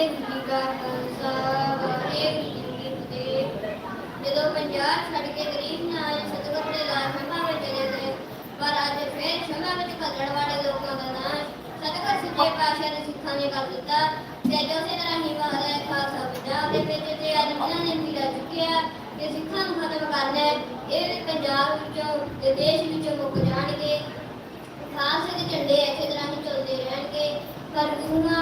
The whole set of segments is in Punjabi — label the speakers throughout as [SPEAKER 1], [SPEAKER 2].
[SPEAKER 1] ਵਾਹਿਗੁਰੂ ਜੀ ਖਾਲਸਾ ਵਾਹਿਗੁਰੂ ਜੀ ਕੀ ਫਤਿਹ ਜਦੋਂ ਪੰਜਾਬ ਛੱਡ ਕੇ ਗਰੀਬ ਨਾਲ ਸਤਿਗੁਰ ਦੇ ਲਾਲ ਸਭਾ ਵਿੱਚ ਚਲੇ ਗਏ ਪਰ ਅੱਜ ਫਿਰ ਸਭਾ ਵਿੱਚ ਭੱਜਣ ਵਾਲੇ ਲੋਕਾਂ ਦਾ ਨਾਸ਼ ਸਤਿਗੁਰ ਸੱਚੇ ਪਾਤਸ਼ਾਹ ਨੇ ਸਿੱਖਾਂ ਨੇ ਕਰ ਦਿੱਤਾ ਤੇ ਅੱਜ ਉਸੇ ਤਰ੍ਹਾਂ ਹੀ ਹਾਲ ਖਾਲਸਾ ਪੰਜਾਬ ਦੇ ਵਿੱਚ ਤੇ ਅੱਜ ਉਹਨਾਂ ਨੇ ਵੀ ਚੁੱਕਿਆ ਕਿ ਸਿੱਖਾਂ ਨੂੰ ਖਤਮ ਕਰਨਾ ਹੈ ਇਹ ਵੀ ਪੰਜਾਬ ਵਿੱਚੋਂ ਤੇ ਦੇਸ਼ ਵਿੱਚੋਂ ਮੁੱਕ ਜਾਣਗੇ ਖਾਲਸੇ ਦੇ ਝੰਡੇ ਇਸੇ ਤਰ੍ਹਾਂ ਹੀ ਚੱਲਦੇ ਰਹਿਣਗੇ ਪਰ ਗੁਰੂਆਂ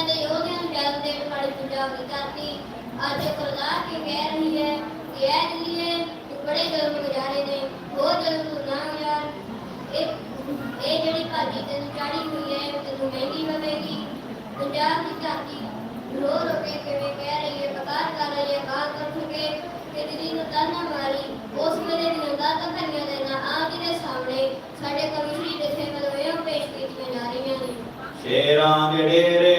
[SPEAKER 1] ਦੁਨੀਆ ਦੇ ਯੋਧਿਆਂ ਨੂੰ ਜਨਮ ਦੇਣ ਵਾਲੀ ਪੰਜਾਬ ਦੀ ਧਰਤੀ ਅੱਜ ਖੁਦਾ ਕੇ ਕਹਿ ਰਹੀ ਹੈ ਕਿ ਐ ਦਿੱਲੀਏ ਤੂੰ ਬੜੇ ਜ਼ੁਲਮ ਗੁਜ਼ਾਰੇ ਨੇ ਉਹ ਜ਼ੁਲਮ ਤੂੰ ਨਾ ਯਾਰ ਇਹ ਇਹ ਜਿਹੜੀ ਭਾਜੀ ਤੈਨੂੰ ਚਾੜੀ ਹੋਈ ਹੈ ਇਹ ਤੈਨੂੰ ਮਹਿੰਗੀ ਪਵੇਗੀ ਪੰਜਾਬ ਦੀ ਧਰਤੀ ਰੋ ਰੋ ਕੇ ਕਿਵੇਂ ਕਹਿ ਰਹੀ ਹੈ ਬਕਾਰ ਕਰ ਰਹੀ ਹੈ ਕਾਲ ਕਰ ਚੁੱਕੇ ਕਿ ਦਿੱਲੀ ਨੂੰ ਤਾਨਾ ਮਾਰੀ ਉਸ ਵੇਲੇ ਦੀਆਂ ਦਾਤਾਂ ਭਰੀਆਂ ਦੇ ਨਾ ਆਪ ਜੀ ਦੇ ਸਾਹਮਣੇ ਸਾਡੇ ਕਵਿਸ਼ਰੀ ਜਿੱਥੇ ਮਲਵਿਆਂ ਪੇਸ਼ ਕੀਤੀਆਂ ਜਾ ਰਹੀਆਂ ਨੇ
[SPEAKER 2] ਸ਼ੇਰਾਂ ਦੇ ਡੇਰਿਆਂ ਤੇ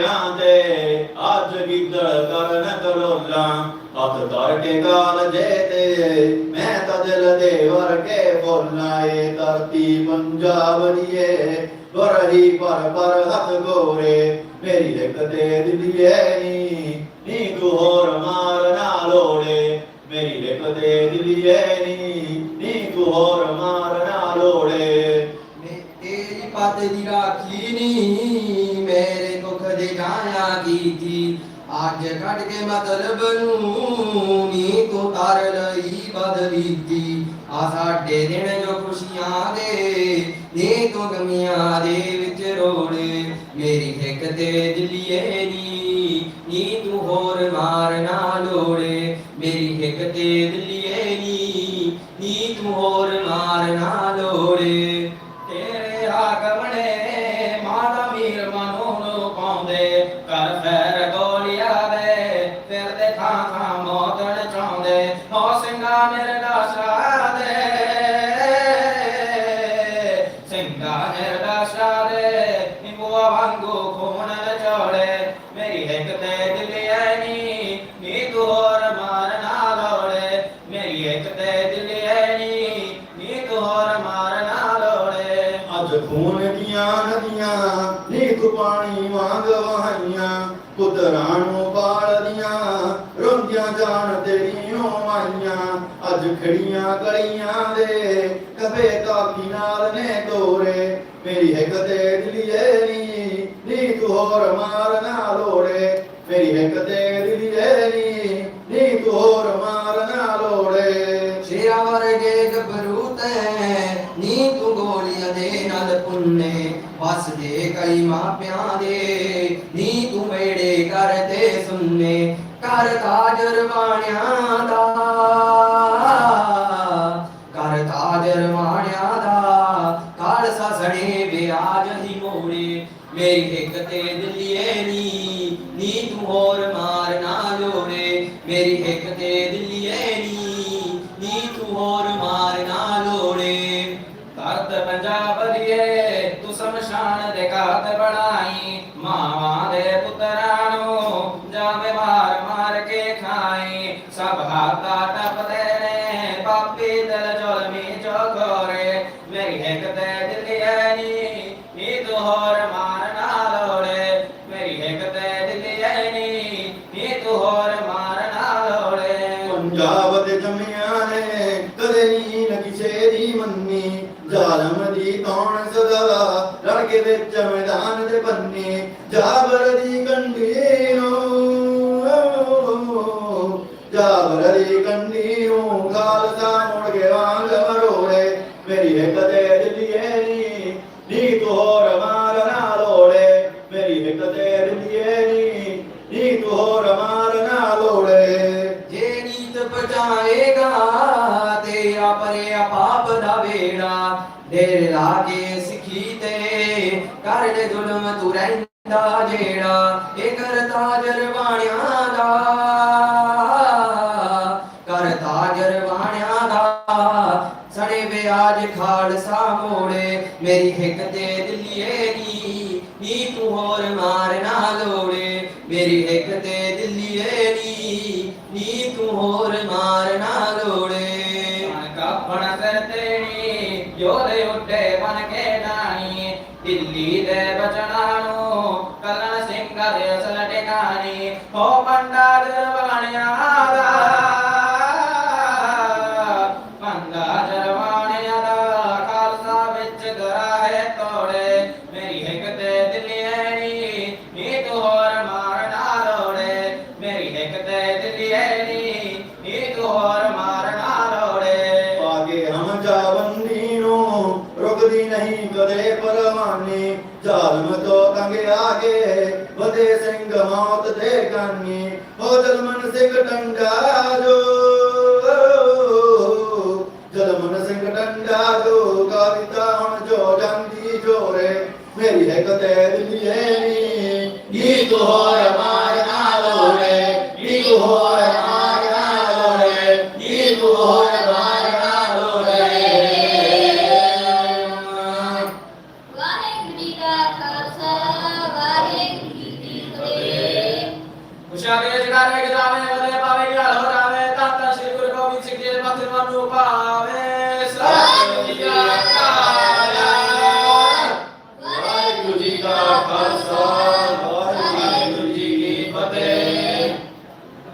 [SPEAKER 2] ਅੱਜ ਗਿੱਦੜ ਕਰਨ ਕਲੋਲਾਂ ਹੱਥ ਧਰ ਕੇ ਗਾਲ ਜੇ ਤੇ ਮੈਂ ਤਾਂ ਦਿਲ ਦੇ ਵਰਗੇ ਬੋਲਾਂ ਏ ਧਰਤੀ ਪੰਜਾਬ ਵਰਹੀ ਪਰ ਪਰ ਹੱਥ ਗੋਰੇ ਮੇਰੀ ਇੱਕ ਤੇ ਦਿਲੀਏ ਨੀ ਨੀ। ਤੂੰ ਹੋਰ ਮਾਰ ਨਾ ਲੋੜੇ, ਮੇਰੀ ਇੱਕ ਤੇ ਦਿਲੀਏ ਨੀ ਨੀ। ਤੂੰ ਹੋਰ ਮਾਰ ਨਾ ਲੋੜੇ
[SPEAKER 3] ਪਤ ਦੀ ਰਾਖੀ ਨੀ ਮੇਰੇ ਦੁੱਖ ਦੇ ਗਾਇਆ ਕੀਤੀ। ਅੱਜ ਕੱਢ ਕੇ ਮਤਲਬ ਨੂੰ ਨੀ ਤੂੰ ਤਰ ਲਈ ਬਦਲੀਤੀ ਆ ਸਾਡੇ ਦਿਨ ਜੋ ਖੁਸ਼ੀਆਂ ਦੇ, ਨੀ ਤੂੰ ਗਮੀਆਂ ਦੇ ਵਿੱਚ ਰੋਲੇ ਮੇਰੀ ਹਿੱਕ ਤੇ ਦਿਲੀਏ ਨੀ ਨੀ ਤੂੰ ਹੋਰ ਮਾਰ ਨਾ ਲੋੜੇ। ਮੇਰੀ ਹਿੱਕ ਤੇ ਦਿਲੀਏ ਨੀ ਨੀ ਤੂੰ ਸਿੰਘਾ ਨਿਰਦਾਸ਼ਾ ਦੇ ਨਿਬੂਆ ਵਾਂਗੂ ਖੂਨ ਨਚੋੜੇ ਮੇਰੀ ਹਿੱਕ ਤੇ ਦਿਲਿਆ ਨੀ ਨੀ ਤੂੰ ਮਾਰ ਨਾ ਲੋੜੇ। ਮੇਰੀ ਹਿੱਕ ਤੇ ਦਿਲਿਆ ਨੀ ਨੀ ਤੂੰ ਮਾਰ ਨਾ ਲੋੜੇ।
[SPEAKER 2] ਅੱਜ ਖੂਨ ਦੀਆਂ ਨਦੀਆਂ ਨੀਕ ਪਾਣੀ ਵਾਂਗ ਵਹਾਈਆਂ। ਪੁੱਤਰਾਂ ਨੂੰ ਬਾਲਦੀਆਂ ਰੋਂਦੀਆਂ ਜਾਣ ਤੇਰੀਆਂ ਮਾਈਆਂ। ਅੱਜ ਖੜੀਆਂ ਗਲੀਆਂ ਦੇ ਕਵੇ ਕਾਕੀ ਨਾਲ ਨੇ ਤੋਰੇ। ਮੇਰੀ ਹਿੱਕ ਤੇ ਦਿਲੀਏ ਨੀ ਨੀ ਤੂੰ ਹੋਰ ਮਾਰ ਨਾ ਲੋੜੇ। ਮੇਰੀ ਹਿੱਕ ਤੇ ਦਿਲੀਏ ਨੀ ਨੀ ਤੂੰ ਹੋਰ ਮਾਰ ਨਾ ਲੋੜੇ।
[SPEAKER 3] ਸ਼ੇਰਾ ਵਰਗੇ ਗੱਭਰੂ ਤੈ ਨੀ ਤੂੰ ਗੋਲੀਆਂ ਦੇ ਨਾਲ ਪੁੰਨੇ। ਵਸਦੇ ਕਈ ਮਾਪਿਆਂ ਦੇ। ਨੀ ਤੂੰ ਮੇੜੇ ਕਰਦੇ ਸੁਣਨੇ ਕਰ ਤਾਜਰ ਬਾਣਿਆਂ ਦਾ। ਕਰ ਤਾਜਰ ਬਾਣਿਆਂ ਦਾ। ਖਾਲਸਾ ਸਣੇ ਵਿਆਜ ਹੀ ਮੋੜੇ, ਮੇਰੀ ਹਿੱਕ ਤੇ ਦਿਲੀਏ ਨੀ। ਨੀ ਤੂੰ ਹੋਰ ਮਾਰ ਨਾ ਲੋੜੇ ਮੇਰੀ ਹਿੱਕ ਤੇ ਦਿਲੀਏ ਨੀ। ਨੀ ਤੂੰ ਹੋਰ ਮਾਰ ਸਭ ਹਾਤਾ ਟਪਦੇ ਨੇ, ਪਾਪੀ ਦਿਲ ਜ਼ੁਲਮੀ ਚੋਖੋਰੇ ਮੇਰੀ ਹਿੱਕ ਤੇ ਦਿਲੀਏ ਨੀ ਨੀ ਤੂੰ ਹੋਰ ਮਾਰ ਨਾ ਲੋੜੇ ਮੇਰੀ ਹਿੱਕ ਤੇ ਦਿਲੀਏ ਨੀ ਨੀ ਤੂੰ ਹੋਰ ਮਾਰ ਨਾ ਲੋੜੇ
[SPEAKER 2] ਪੰਜਾਬ ਦੇ ਜੰਮਿਆਂ ਨੇ ਕਦੇ ਨਹੀਂ ਨਾ ਕਿਸੇ ਦੀ ਮੰਨੀ। ਜ਼ਾਲਮ ਦੀ ਤੌਣ ਸਦਾ ਰੜ ਕੇ ਵਿੱਚ ਮੈਦਾਨ ਦੇ ਬੰਨੇ। ਜਾਬਰ ਦੀ
[SPEAKER 3] ਜਾਏਗਾ ਤੇਰਾ ਪਰਿਆ ਪਾਪ ਦਾ ਵੇੜਾ ਡੇਰ ਲਾ ਕੇ ਸਿੱਖੀ ਤੇ ਕਰ ਦੇ ਜ਼ੁਲਮ ਤੂੰ ਰਹਿੰਦਾ ਜਿਹੜਾ ਇਹ ਕਰਤਾ ਜਰਵਾਣਿਆਂ ਦਾ। ਕਰਤਾ ਜਰਵਾਣਿਆਂ ਦਾ। ਸੜੇ ਵਿਆਜ ਖਾਲਸਾ ਮੋੜੇ, ਮੇਰੀ ਹਿੱਕ ਤੇ ਦਿੱਲੀਏ ਨੀ ਨੀ ਤੂੰ ਹੋਰ ਮਾਰਨਾ ਲੋੜੇ। ਮੇਰੀ ਹਿੱਕ ਤੇ ਦਿੱਲੀਏ ਨੀ ਨੀ ਤੂੰ ਹੋਰ ਦਿੱਲੀ ਦੇ ਬਚਨਾਂ ਨੂੰ ਸਿੰਘ
[SPEAKER 4] ਦੇ ਅਸਲ ਟਿਕਾਣੇ, ਹੋ ਪੰਡਾ ਜਰਵਾਣਿਆਂ ਦਾ। ਪੰਡਾ ਜਰਵਾਣਿਆਂ ਦਾ, ਖਾਲਸਾ ਵਿੱਚ ਗਰਾਹੇ ਤੋੜੇ। ਮੇਰੀ ਹਿੱਕ ਤੇ ਦਿਲੀਏ ਨੀ ਹੋਰ ਮਾਰਨਾ ਲੋੜੇ ਮੇਰੀ ਹਿੱਕ ਤੇ ਦਿਲੀਏ ਨੀ ਹੋਰ
[SPEAKER 2] ਆਗੇ ਵਧੇ ਸਿੰਘ ਮੌਤ ਦੇ ਗਾਨੀ ਹੋ ਜਲਮਨ ਸਿੰਘ ਟੰਡਾ ਜੋ ਜਲਮਨ ਸਿੰਘ ਟੰਡਾ ਜੋ ਕਵਿਤਾ ਹੁਣ ਜੋ ਜਾਂਦੀ ਜੋਰੇ, ਮੇਰੀ ਹੈ ਕਤੇ ਦਿਲੀਏ ਨੀ ਨੀ ਤੂੰ
[SPEAKER 4] ਮਤ